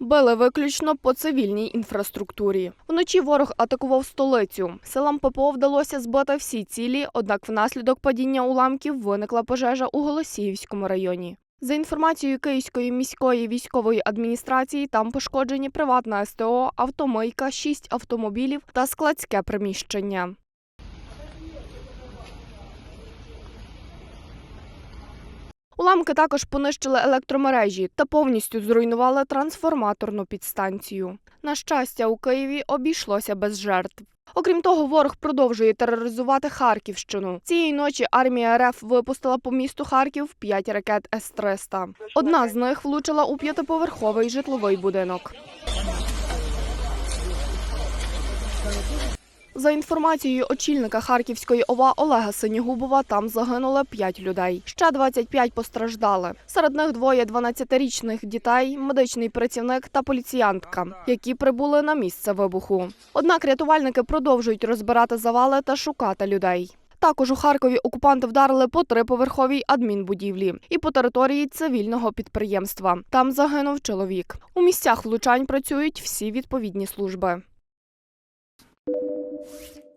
Били виключно по цивільній інфраструктурі. Вночі ворог атакував столицю. Силам ППО вдалося збити всі цілі, однак внаслідок падіння уламків виникла пожежа у Голосіївському районі. За інформацією Київської міської військової адміністрації, там пошкоджені приватна СТО, автомийка, шість автомобілів та складське приміщення. Уламки також понищили електромережі та повністю зруйнували трансформаторну підстанцію. На щастя, у Києві обійшлося без жертв. Окрім того, ворог продовжує тероризувати Харківщину. Цієї ночі армія РФ випустила по місту Харків п'ять ракет С-300. Одна з них влучила у п'ятиповерховий житловий будинок. За інформацією очільника Харківської ОВА Олега Синігубова, там загинули 5 людей. Ще 25 постраждали. Серед них двоє 12-річних дітей, медичний працівник та поліціянтка, які прибули на місце вибуху. Однак рятувальники продовжують розбирати завали та шукати людей. Також у Харкові окупанти вдарили по триповерховій адмінбудівлі і по території цивільного підприємства. Там загинув чоловік. У місцях влучань працюють всі відповідні служби. Thank you.